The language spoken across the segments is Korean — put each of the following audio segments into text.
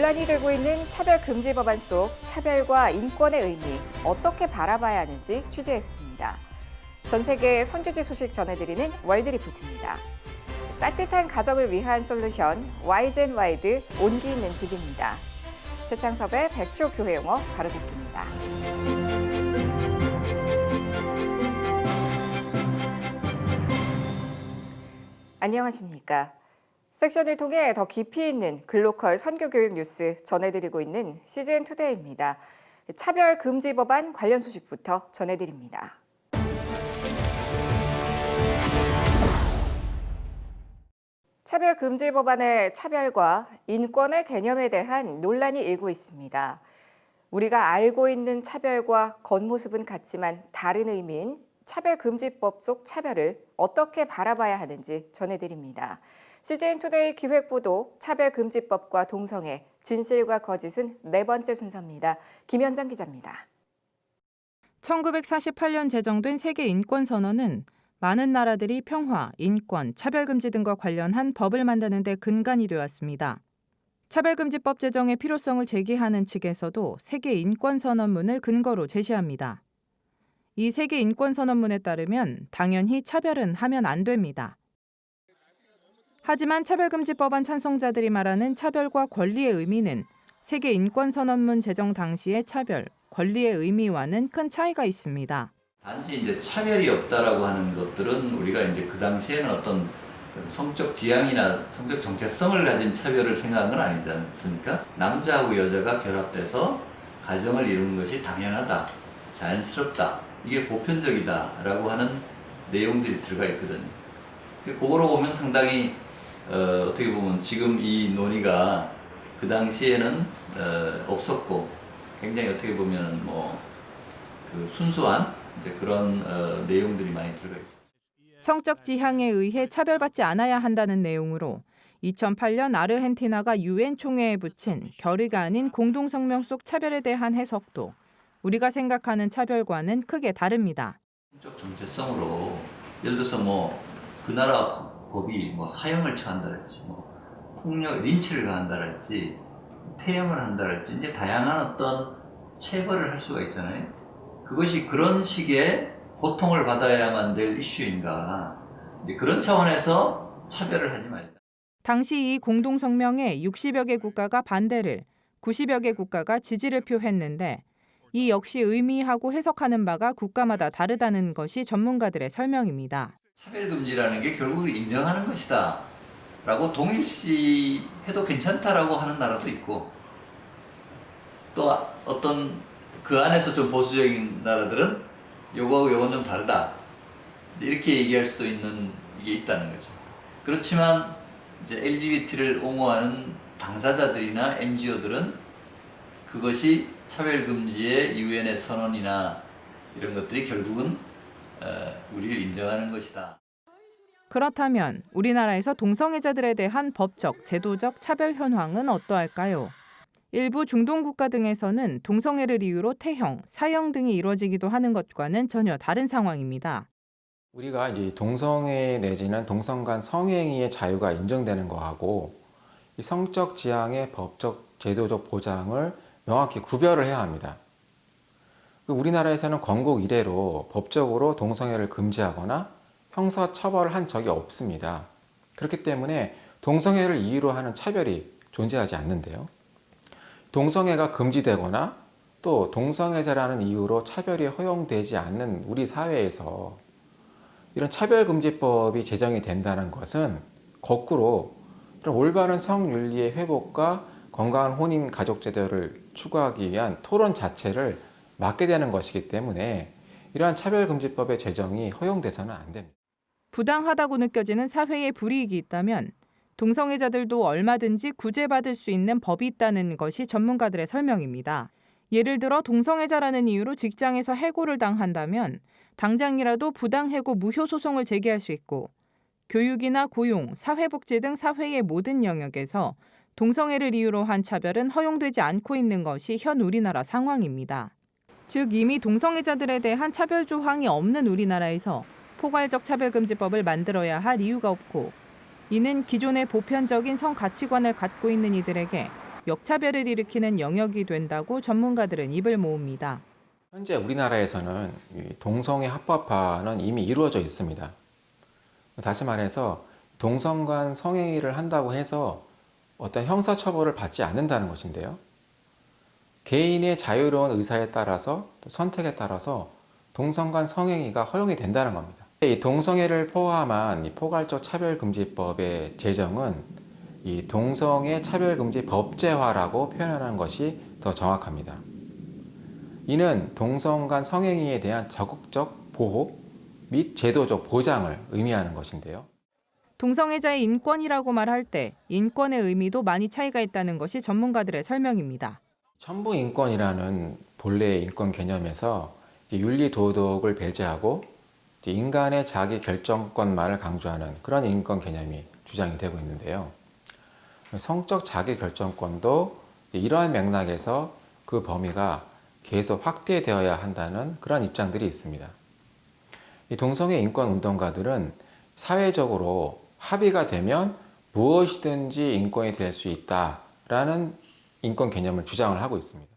논란이 되고 있는 차별금지 법안 속 차별과 인권의 의미 어떻게 바라봐야 하는지 취재했습니다. 전 세계 선교지 소식 전해드리는 월드리포트입니다. 따뜻한 가정을 위한 솔루션 와이젠 와이드 온기 있는 집입니다. 최창섭의 백초 교회 용어 바로잡기입니다. 안녕하십니까. 섹션을 통해 더 깊이 있는 글로컬 선교교육 뉴스 전해드리고 있는 CGN 투데이입니다. 차별 금지 법안 관련 소식부터 전해드립니다. 차별 금지 법안의 차별과 인권의 개념에 대한 논란이 일고 있습니다. 우리가 알고 있는 차별과 겉모습은 같지만 다른 의미인 차별금지법 속 차별을 어떻게 바라봐야 하는지 전해드립니다. CGN 투데이 기획보도 차별금지법과 동성애, 진실과 거짓은 네 번째 순서입니다. 김현정 기자입니다. 1948년 제정된 세계 인권 선언은 많은 나라들이 평화, 인권, 차별금지 등과 관련한 법을 만드는 데 근간이 되었습니다. 차별금지법 제정의 필요성을 제기하는 측에서도 세계 인권 선언문을 근거로 제시합니다. 이 세계 인권 선언문에 따르면 당연히 차별은 하면 안 됩니다. 하지만 차별금지법안 찬성자들이 말하는 차별과 권리의 의미는 세계 인권 선언문 제정 당시의 차별, 권리의 의미와는 큰 차이가 있습니다. 단지 이제 차별이 없다라고 하는 것들은 우리가 이제 그 당시에는 어떤 성적 지향이나 성적 정체성을 가진 차별을 생각한 건 아니지 않습니까? 남자하고 여자가 결합돼서 가정을 이루는 것이 당연하다, 자연스럽다, 이게 보편적이다라고 하는 내용들이 들어가 있거든요. 그거로 보면 상당히 어, 어떻게 보면 지금 이 논의가 그 당시에는 어, 없었고 굉장히 어떻게 보면 뭐그 순수한 이제 그런 어, 내용들이 많이 들어가 있습니다. 성적 지향에 의해 차별받지 않아야 한다는 내용으로 2008년 아르헨티나가 유엔 총회에 붙인 결의가 아닌 공동성명 속 차별에 대한 해석도 우리가 생각하는 차별과는 크게 다릅니다. 성적 정체성으로 예를 들어서 뭐 그 나라 법이 뭐 사형을 처한다랄지 뭐 폭력 린치를 가한다랄지 폐렴을 한다랄지 이제 다양한 어떤 체벌을 할 수가 있잖아요. 그것이 그런 식의 고통을 받아야만 될 이슈인가 이제 그런 차원에서 차별을 하지 말자. 당시 이 공동성명에 60여 개 국가가 반대를, 90여 개 국가가 지지를 표했는데 이 역시 의미하고 해석하는 바가 국가마다 다르다는 것이 전문가들의 설명입니다. 차별금지라는 게 결국 인정하는 것이다. 라고 동일시 해도 괜찮다라고 하는 나라도 있고, 또 어떤 그 안에서 좀 보수적인 나라들은 요거하고 요건 좀 다르다. 이렇게 얘기할 수도 있는 이게 있다는 거죠. 그렇지만 이제 LGBT를 옹호하는 당사자들이나 NGO들은 그것이 차별금지의 유엔의 선언이나 이런 것들이 결국은 어, 우리를 인정하는 것이다. 그렇다면 우리나라에서 동성애자들에 대한 법적, 제도적 차별 현황은 어떠할까요? 일부 중동 국가 등에서는 동성애를 이유로 태형, 사형 등이 이루어지기도 하는 것과는 전혀 다른 상황입니다. 우리가 이제 동성애 내지는 동성 간 성행위의 자유가 인정되는 거하고 이 성적 지향의 법적 제도적 보장을 명확히 구별을 해야 합니다. 그 우리나라에서는 건국 이래로 법적으로 동성애를 금지하거나 형사 처벌을 한 적이 없습니다. 그렇기 때문에 동성애를 이유로 하는 차별이 존재하지 않는데요. 동성애가 금지되거나 또 동성애자라는 이유로 차별이 허용되지 않는 우리 사회에서 이런 차별금지법이 제정이 된다는 것은 거꾸로 이런 올바른 성윤리의 회복과 건강한 혼인 가족 제도를 추구하기 위한 토론 자체를 막게 되는 것이기 때문에 이러한 차별금지법의 제정이 허용돼서는 안 됩니다. 부당하다고 느껴지는 사회의 불이익이 있다면 동성애자들도 얼마든지 구제받을 수 있는 법이 있다는 것이 전문가들의 설명입니다. 예를 들어 동성애자라는 이유로 직장에서 해고를 당한다면 당장이라도 부당해고 무효 소송을 제기할 수 있고 교육이나 고용, 사회복지 등 사회의 모든 영역에서 동성애를 이유로 한 차별은 허용되지 않고 있는 것이 현 우리나라 상황입니다. 즉 이미 동성애자들에 대한 차별 조항이 없는 우리나라에서 포괄적 차별금지법을 만들어야 할 이유가 없고 이는 기존의 보편적인 성 가치관을 갖고 있는 이들에게 역차별을 일으키는 영역이 된다고 전문가들은 입을 모읍니다. 현재 우리나라에서는 이 동성애 합법화는 이미 이루어져 있습니다. 다시 말해서 동성 간 성행위를 한다고 해서 어떤 형사 처벌을 받지 않는다는 것인데요. 개인의 자유로운 의사에 따라서 또 선택에 따라서 동성 간 성행위가 허용이 된다는 겁니다. 이 동성애를 포함한 이 포괄적 차별금지법의 제정은 이 동성애 차별금지 법제화라고 표현하는 것이 더 정확합니다. 이는 동성 간 성행위에 대한 적극적 보호 및 제도적 보장을 의미하는 것인데요. 동성애자의 인권이라고 말할 때 인권의 의미도 많이 차이가 있다는 것이 전문가들의 설명입니다. 천부 인권이라는 본래의 인권 개념에서 윤리 도덕을 배제하고 인간의 자기 결정권만을 강조하는 그런 인권 개념이 주장이 되고 있는데요. 성적 자기 결정권도 이러한 맥락에서 그 범위가 계속 확대되어야 한다는 그런 입장들이 있습니다. 이 동성애 인권 운동가들은 사회적으로 합의가 되면 무엇이든지 인권이 될 수 있다라는 인권 개념을 주장을 하고 있습니다.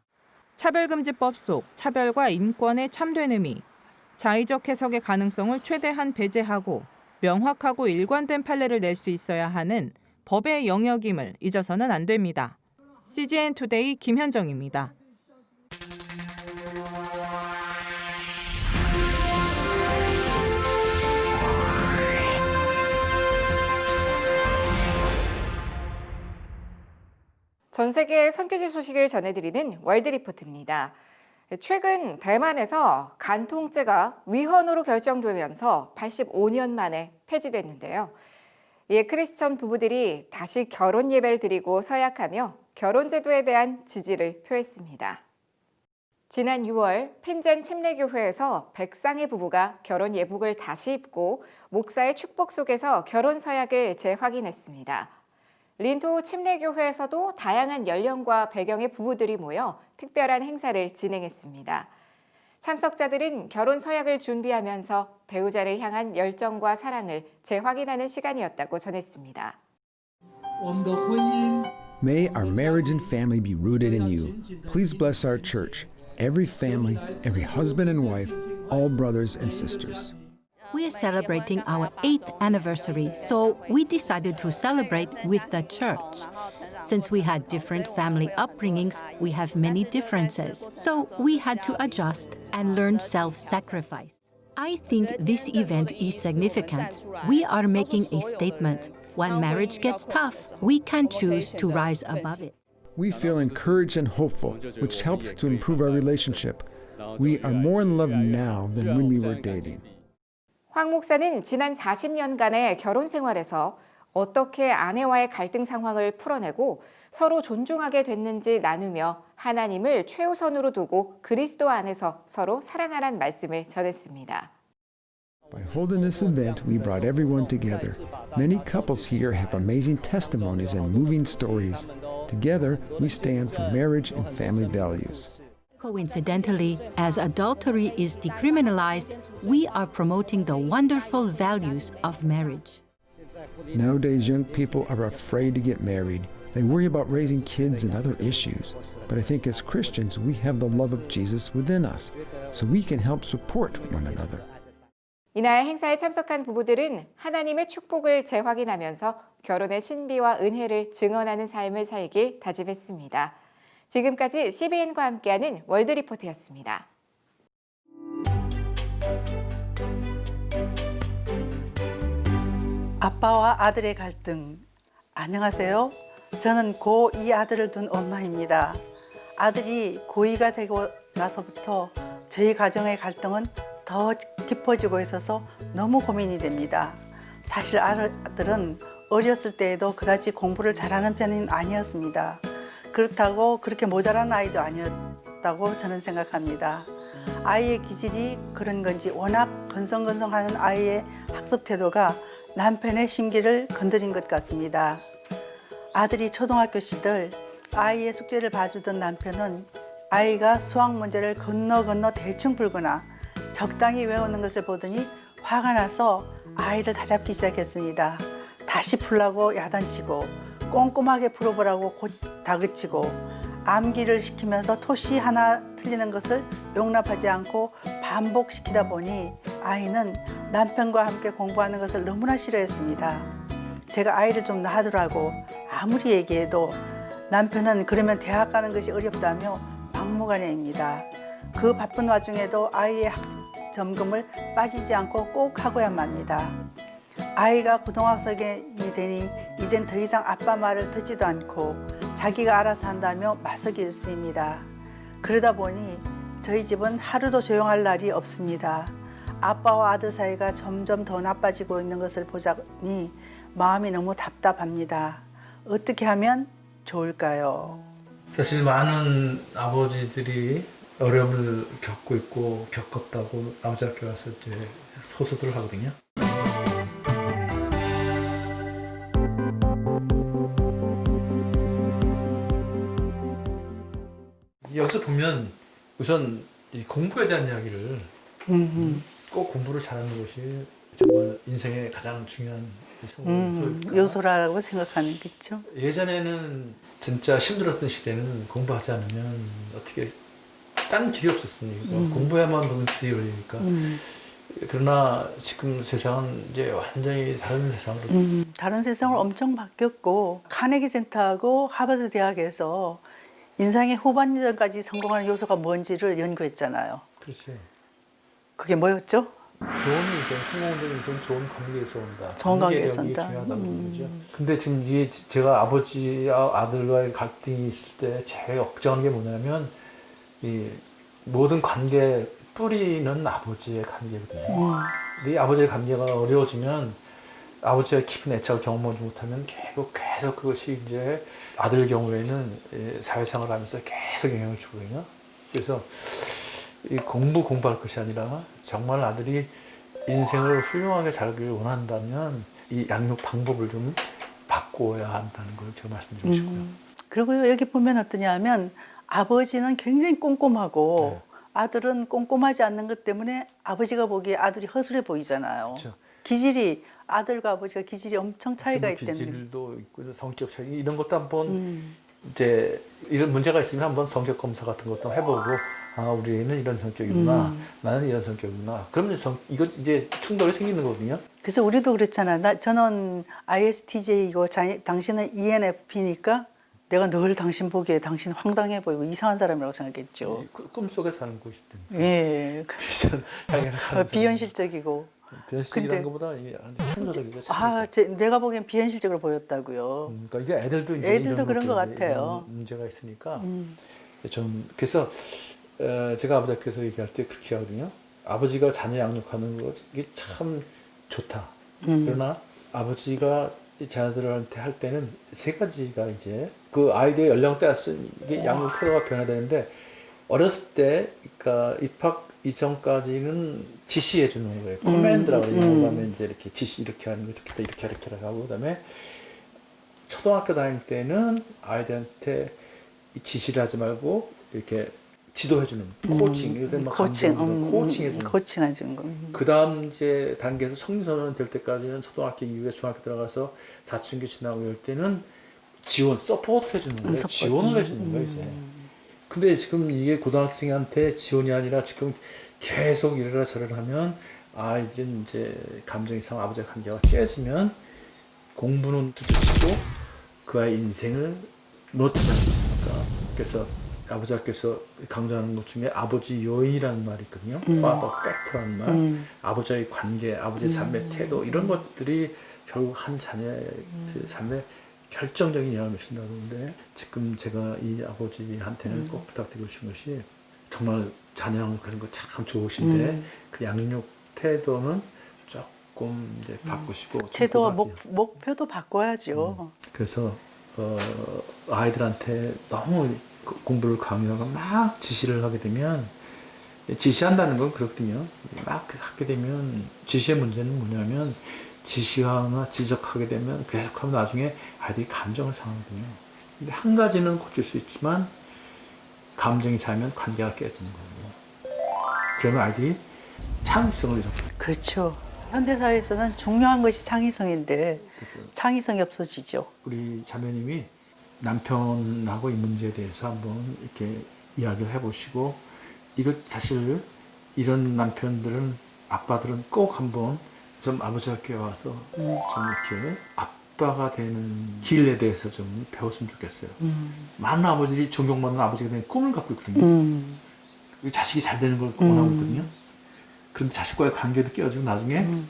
차별금지법 속 차별과 인권의 참된 의미, 자의적 해석의 가능성을 최대한 배제하고 명확하고 일관된 판례를 낼 수 있어야 하는 법의 영역임을 잊어서는 안 됩니다. CGN 투데이 김현정입니다. 전 세계 선교지 소식을 전해드리는 월드 리포트입니다. 최근 대만에서 간통죄가 위헌으로 결정되면서 85년 만에 폐지됐는데요. 이에 크리스천 부부들이 다시 결혼 예배를 드리고 서약하며 결혼 제도에 대한 지지를 표했습니다. 지난 6월 핀젠 침례교회에서 백상의 부부가 결혼 예복을 다시 입고 목사의 축복 속에서 결혼 서약을 재확인했습니다. 린토 침례교회에서도 다양한 연령과 배경의 부부들이 모여 특별한 행사를 진행했습니다. 참석자들은 결혼 서약을 준비하면서 배우자를 향한 열정과 사랑을 재확인하는 시간이었다고 전했습니다. May our marriage and family be rooted in you. Please bless our church, every family, every husband and wife, all brothers and sisters. We are celebrating our eighth anniversary, so we decided to celebrate with the church. Since we had different family upbringings, we have many differences, so we had to adjust and learn self sacrifice. I think this event is significant. We are making a statement. When marriage gets tough, we can choose to rise above it. We feel encouraged and hopeful, which helped to improve our relationship. We are more in love now than when we were dating. 황 목사는 지난 40년간의 결혼 생활에서 어떻게 아내와의 갈등 상황을 풀어내고 서로 존중하게 됐는지 나누며 하나님을 최우선으로 두고 그리스도 안에서 서로 사랑하란 말씀을 전했습니다. By holding this event, we brought everyone together. Many couples here have amazing testimonies and moving stories. Together, we stand for marriage and family values. Coincidentally, as adultery is decriminalized, we are promoting the wonderful values of marriage. Nowadays, young people are afraid to get married. They worry about raising kids and other issues. But I think as Christians, we have the love of Jesus within us, so we can help support one another. 이날 행사에 참석한 부부들은 하나님의 축복을 재확인하면서 결혼의 신비와 은혜를 증언하는 삶을 살길 다짐했습니다. 지금까지 CBN과 함께하는 월드 리포트였습니다. 아빠와 아들의 갈등. 안녕하세요. 저는 고2 아들을 둔 엄마입니다. 아들이 고2가 되고 나서부터 저희 가정의 갈등은 더 깊어지고 있어서 너무 고민이 됩니다. 사실 아들은 어렸을 때에도 그다지 공부를 잘하는 편은 아니었습니다. 그렇다고 그렇게 모자란 아이도 아니었다고 저는 생각합니다. 아이의 기질이 그런 건지 워낙 건성건성하는 아이의 학습 태도가 남편의 심기를 건드린 것 같습니다. 아들이 초등학교 시절 아이의 숙제를 봐주던 남편은 아이가 수학 문제를 건너 건너 대충 풀거나 적당히 외우는 것을 보더니 화가 나서 아이를 다잡기 시작했습니다. 다시 풀라고 야단치고 꼼꼼하게 풀어보라고 곧 다그치고 암기를 시키면서 토시 하나 틀리는 것을 용납하지 않고 반복시키다 보니 아이는 남편과 함께 공부하는 것을 너무나 싫어했습니다. 제가 아이를 좀 놔두라고 아무리 얘기해도 남편은 그러면 대학 가는 것이 어렵다며 막무가내입니다. 그 바쁜 와중에도 아이의 학습 점검을 빠지지 않고 꼭 하고야만 합니다. 아이가 고등학생이 되니 이젠 더 이상 아빠 말을 듣지도 않고 자기가 알아서 한다며 마석이 일수입니다. 그러다 보니 저희 집은 하루도 조용할 날이 없습니다. 아빠와 아들 사이가 점점 더 나빠지고 있는 것을 보자니 마음이 너무 답답합니다. 어떻게 하면 좋을까요? 사실 많은 아버지들이 어려움을 겪고 있고 겪었다고 아버지 학교 와서 이제 소수들 하거든요. 보면 우선 이 공부에 대한 이야기를 음, 꼭 공부를 잘하는 것이 정말 인생의 가장 중요한 음, 요소일까? 요소라고 생각하는 거죠. 예전에는 진짜 힘들었던 시대는 공부하지 않으면 어떻게 딴 길이 없었습니다. 음. 공부해야만 돈이 열리니까. 음, 그러나 지금 세상은 이제 완전히 다른 세상으로 음, 다른 세상을 엄청 바뀌었고 카네기 센터하고 하버드 대학에서 인생의 후반전까지 성공하는 요소가 뭔지를 연구했잖아요. 그렇지. 그게 뭐였죠? 좋은 인생, 성공적인 인생, 좋은 관계에서 온다. 좋은 관계에서 온다. 중요하다는 음. 거죠. 근데 지금 이게 제가 아버지와 아들과의 갈등이 있을 때 제일 걱정하는 게 뭐냐면 이 모든 관계 뿌리는 아버지의 관계거든요. 음, 네 아버지의 관계가 어려워지면 아버지의 깊은 애착을 경험하지 못하면 계속 계속 그것이 이제 아들 경우에는 예, 사회생활을 하면서 계속 영향을 주거든요. 그래서 이 공부 공부할 것이 아니라 정말 아들이 인생을 훌륭하게 살기를 원한다면 이 양육 방법을 좀 바꿔야 한다는 걸 제가 말씀드리고 싶고요. 음. 그리고 여기 보면 어떠냐 하면 아버지는 굉장히 꼼꼼하고 네. 아들은 꼼꼼하지 않는 것 때문에 아버지가 보기에 아들이 허술해 보이잖아요. 그렇죠. 기질이 아들과 아버지가 기질이 엄청 차이가 뭐 있다는 기질도 있고 성격 차이 이런 것도 한번 음. 이제 이런 문제가 있으면 한번 성격 검사 같은 것도 해보고 아 우리 애는 이런 성격이구나 음. 나는 이런 성격이구나 그러면 성, 이거 이제 충돌이 생기는 거거든요 그래서 우리도 그랬잖아. 나 저는 ISTJ이고 자, 당신은 ENFP니까 내가 늘 당신 보기에 당신 황당해 보이고 이상한 사람이라고 생각했죠. 이 꾸- 꿈속에 사는 곳이 든 예, 어, 비현실적이고. 비현실이라는 근데- 것보다 이게 참조적이죠 아. 제, 내가 보기엔 비현실적으로 보였다고요. 음, 그러니까 이게 애들도 이제 애들도 그런 것 같아요. 문제가 있으니까 음. 좀 그래서 어, 제가 아버지께서 얘기할 때 그렇게 하거든요. 아버지가 자녀 양육하는 것 이게 참 좋다. 음. 그러나 아버지가 이 자녀들한테 할 때는 세 가지가 이제 그 아이들의 연령대에 따라서 이게 양육 태도가 변화되는데 어렸을 때 그러니까 입학 이전까지는 지시해 주는 거예요. 코맨드라고 음, 그래요. 음. 하면 이제 이렇게 지시 이렇게 하는 거 좋겠다 이렇게 이렇게 하고 그다음에 초등학교 다닐 때는 아이들한테 이 지시를 하지 말고 이렇게 지도해 주는 코칭 요새 막 코칭, 음, 코칭해 주는 코칭 해주는 거. 음. 그 다음 이제 단계에서 성인선언 될 때까지는 초등학교 이후에 중학교 들어가서 사춘기 지나고 이럴 때는 지원, 서포트 해주는 거예요. 서포트. 지원을 해주는 거예요, 이제. 근데 지금 이게 고등학생한테 지원이 아니라 지금 계속 이래라 저래라 하면 아이들은 이제 감정 이 상 아버지와 관계가 깨지면 공부는 두저치고 그 아이 인생을 무너뜨리지 않습니까? 그래서 아버지께서 강조하는 것 중에 아버지 요인이라는 말이 있거든요. father factor라는 말. 음. 아버지의 관계, 아버지의 삶의 태도 이런 것들이 결국 한 자녀의 그 삶에 결정적인 영향을 미친다고 하는데 지금 제가 이 아버지한테는 꼭 부탁드리고 싶은 것이 정말 자녀 양육하는 거 참 좋으신데 음. 그 양육 태도는 조금 이제 바꾸시고 좀 태도와. 목, 목표도 바꿔야죠. 그래서 어, 아이들한테 너무 그 공부를 강요하고 막 지시를 하게 되면 지시한다는 건 그렇거든요. 막 하게 되면 지시의 문제는 뭐냐면 지시하거나 지적하게 되면 계속하면 나중에 아이들이 감정을 상하거든요. 근데 한 가지는 고칠 수 있지만 감정이 상하면 관계가 깨지는 거거든요. 그러면 아이들이 창의성을 잃어. 그렇죠. 현대 사회에서는 중요한 것이 창의성인데 그래서 창의성이 없어지죠. 우리 자매님이 남편하고 이 문제에 대해서 한번 이렇게 이야기를 해보시고 이거 사실 이런 남편들은 아빠들은 꼭 한번 좀 아버지 학교에 와서 좀 이렇게 아빠가 되는 길에 대해서 좀 배웠으면 좋겠어요. 많은 아버지들이 존경받는 아버지가 되는 꿈을 갖고 있거든요. 음. 자식이 잘 되는 걸 원하고 있거든요. 그런데 자식과의 관계도 깨어지고 나중에 음.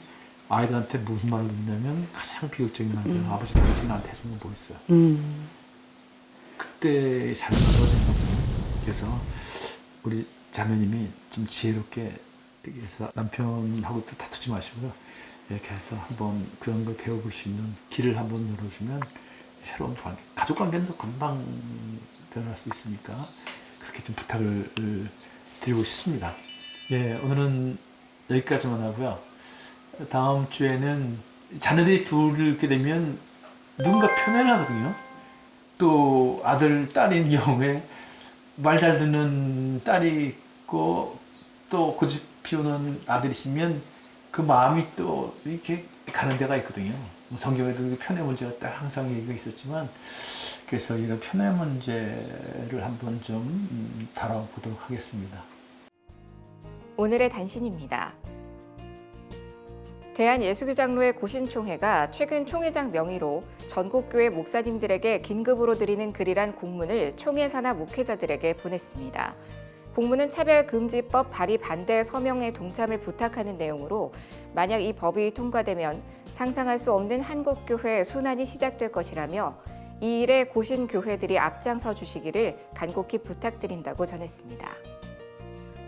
아이들한테 무슨 말을 듣냐면 가장 비극적인 말이에요. 아버지 당신 나한테 해준 건뭐 있어요? 음. 그때 삶이 떨어지는 거거든요. 그래서 우리 자매님이 좀 지혜롭게 해서 남편하고 또 다투지 마시고요. 이렇게 해서 한번 그런 걸 배워볼 수 있는 길을 한번 열어주면 새로운 관계, 가족 관계는 또 금방 변할 수 있으니까 그렇게 좀 부탁을 드리고 싶습니다. 예, 오늘은 여기까지만 하고요. 다음 주에는 자녀들이 둘을 이렇게 되면 누군가 편애하거든요. 또 아들, 딸인 경우에 말 잘 듣는 딸이 있고 또 고집 피우는 아들이시면 그 마음이 또 이렇게 가는 데가 있거든요. 뭐 성경에도 그 편애 문제가 딱 항상 얘기가 있었지만 그래서 이런 편애 문제를 한번 좀 음, 다뤄보도록 하겠습니다. 오늘의 단신입니다. 대한예수교장로회 고신총회가 최근 총회장 명의로 전국교회 목사님들에게 긴급으로 드리는 글이란 공문을 총회 산하 목회자들에게 보냈습니다. 공문은 차별금지법 발의 반대 서명에 동참을 부탁하는 내용으로 만약 이 법이 통과되면 상상할 수 없는 한국교회 순환이 시작될 것이라며 이 일에 고신 교회들이 앞장서 주시기를 간곡히 부탁드린다고 전했습니다.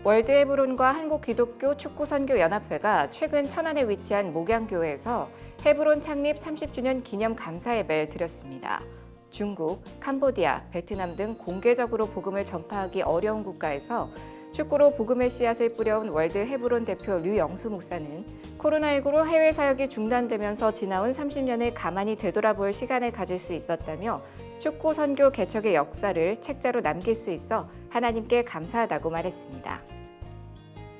월드 헤브론과 한국 기독교 축구 선교 연합회가 최근 천안에 위치한 목양교회에서 헤브론 창립 30주년 기념 감사 예배를 드렸습니다. 중국, 캄보디아, 베트남 등 공개적으로 복음을 전파하기 어려운 국가에서 축구로 복음의 씨앗을 뿌려온 월드 헤브론 대표 류영수 목사는 코로나19로 해외 사역이 중단되면서 지나온 30년을 가만히 되돌아볼 시간을 가질 수 있었다며 축구 선교 개척의 역사를 책자로 남길 수 있어 하나님께 감사하다고 말했습니다.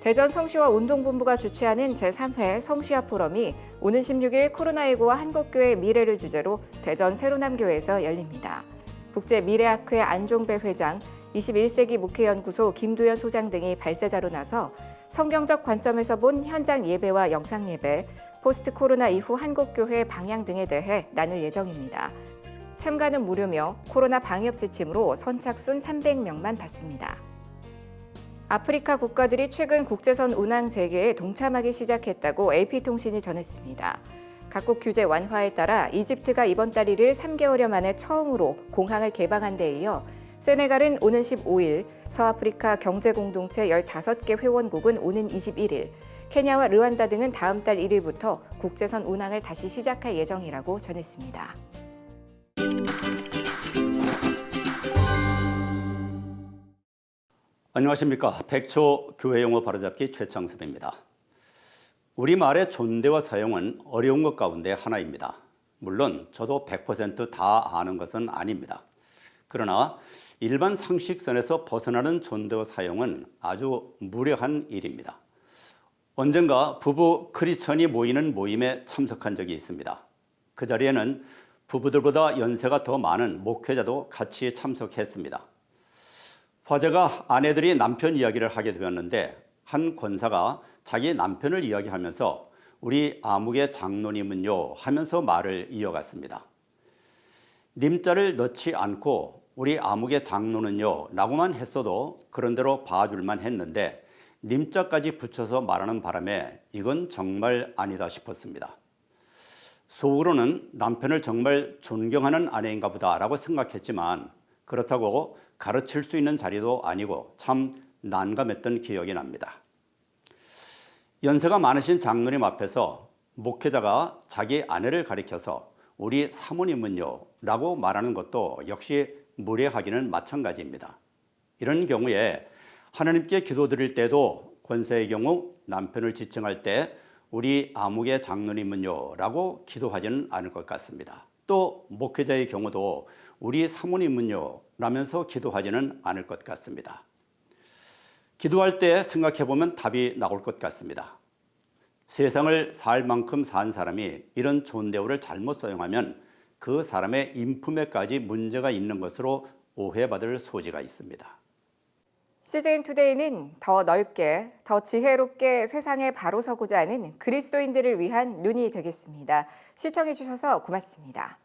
대전 성시와 운동본부가 주최하는 제3회 성시화 포럼이 오는 16일 코로나19와 한국교회의 미래를 주제로 대전 세로남교회에서 열립니다. 국제미래학회 안종배 회장, 21세기 목회연구소 김두현 소장 등이 발제자로 나서 성경적 관점에서 본 현장 예배와 영상 예배, 포스트 코로나 이후 한국교회 방향 등에 대해 나눌 예정입니다. 참가는 무료며 코로나 방역 지침으로 선착순 300명만 받습니다. 아프리카 국가들이 최근 국제선 운항 재개에 동참하기 시작했다고 AP통신이 전했습니다. 각국 규제 완화에 따라 이집트가 이번 달 1일 3개월여 만에 처음으로 공항을 개방한 데 이어 세네갈은 오는 15일, 서아프리카 경제공동체 15개 회원국은 오는 21일, 케냐와 르완다 등은 다음 달 1일부터 국제선 운항을 다시 시작할 예정이라고 전했습니다. 안녕하십니까. 백초 교회 용어 바로잡기 최창섭입니다. 우리말의 존대와 사용은 어려운 것 가운데 하나입니다. 물론 저도 100%다 아는 것은 아닙니다. 그러나 일반 상식선에서 벗어나는 존대와 사용은 아주 무례한 일입니다. 언젠가 부부 크리스천이 모이는 모임에 참석한 적이 있습니다. 그 자리에는 부부들보다 연세가 더 많은 목회자도 같이 참석했습니다. 화제가 아내들이 남편 이야기를 하게 되었는데 한 권사가 자기 남편을 이야기하면서 우리 아무개 장로님은요 하면서 말을 이어갔습니다. 님자를 넣지 않고 우리 아무개 장로는요 라고만 했어도 그런대로 봐줄만 했는데 님자까지 붙여서 말하는 바람에 이건 정말 아니다 싶었습니다. 속으로는 남편을 정말 존경하는 아내인가 보다라고 생각했지만 그렇다고 가르칠 수 있는 자리도 아니고 참 난감했던 기억이 납니다. 연세가 많으신 장로님 앞에서 목회자가 자기 아내를 가리켜서 우리 사모님은요 라고 말하는 것도 역시 무례하기는 마찬가지입니다. 이런 경우에 하나님께 기도드릴 때도 권세의 경우 남편을 지칭할 때 우리 아무개 장로님은요 라고 기도하지는 않을 것 같습니다. 또 목회자의 경우도 우리 사모님은요 라면서 기도하지는 않을 것 같습니다. 기도할 때 생각해 보면 답이 나올 것 같습니다. 세상을 살 만큼 산 사람이 이런 좋은 대우를 잘못 사용하면 그 사람의 인품에까지 문제가 있는 것으로 오해받을 소지가 있습니다. CGN 투데이는 더 넓게, 더 지혜롭게 세상에 바로 서고자 하는 그리스도인들을 위한 눈이 되겠습니다. 시청해 주셔서 고맙습니다.